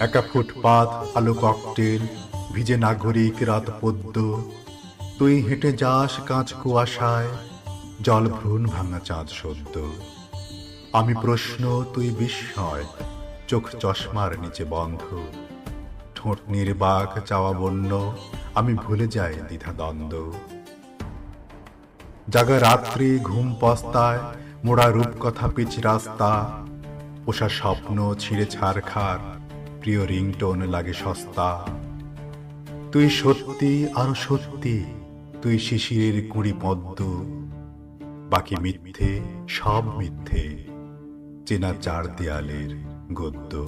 একা ফুটপাত আলো ককটেল, ভিজে নাগরিক রাত পদ্য তুই হেঁটে যাস কাঁচ কুয়াশায়, জল ভ্রূণ ভাঙা চাঁদ সদ্য। আমি প্রশ্ন, তুই বিস্ময়, চোখ চশমার নিচে বন্ধ। ঠোঁট নির্বাক, চাওয়া বন্য, আমি ভুলে যাই দ্বিধা দ্বন্দ্ব। জাগা রাত্রি ঘুম পস্তায়, মোড়া রূপকথা পিচ রাস্তা, পোষা স্বপ্ন ছিঁড়ে ছাড়খার প্রিয় রিংটোন লাগে সস্তা। তুই সত্যি আরও সত্যি, তুই শিশিরের কুড়ি পদ্ম। বাকি মিথ্যে সব মিথ্যে, চেনা চার দেয়ালের গদ্য।